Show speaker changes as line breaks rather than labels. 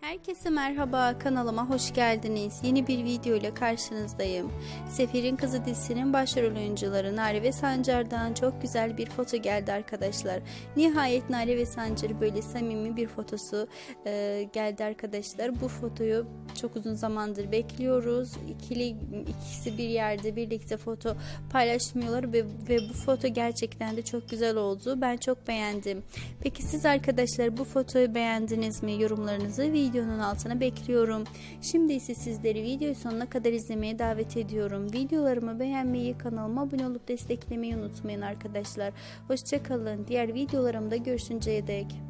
Herkese merhaba kanalıma hoş geldiniz. Yeni bir video ile karşınızdayım. Sefir'in Kızı dizisinin başrol oyuncuları Nare ve Sancar'dan çok güzel bir foto geldi arkadaşlar. Nihayet Nare ve Sancar böyle samimi bir fotosu e, geldi arkadaşlar. Bu fotoyu çok uzun zamandır bekliyoruz. İkili ikisi bir yerde birlikte foto paylaşmıyorlar ve, ve bu foto gerçekten de çok güzel oldu. Ben çok beğendim. Peki siz arkadaşlar bu fotoyu beğendiniz mi? Yorumlarınızı videonun altına bekliyorum. Şimdi ise sizleri videoyu sonuna kadar izlemeye davet ediyorum. Videolarımı beğenmeyi, kanalıma abone olup desteklemeyi unutmayın arkadaşlar. Hoşçakalın. Diğer videolarımda görüşünceye dek.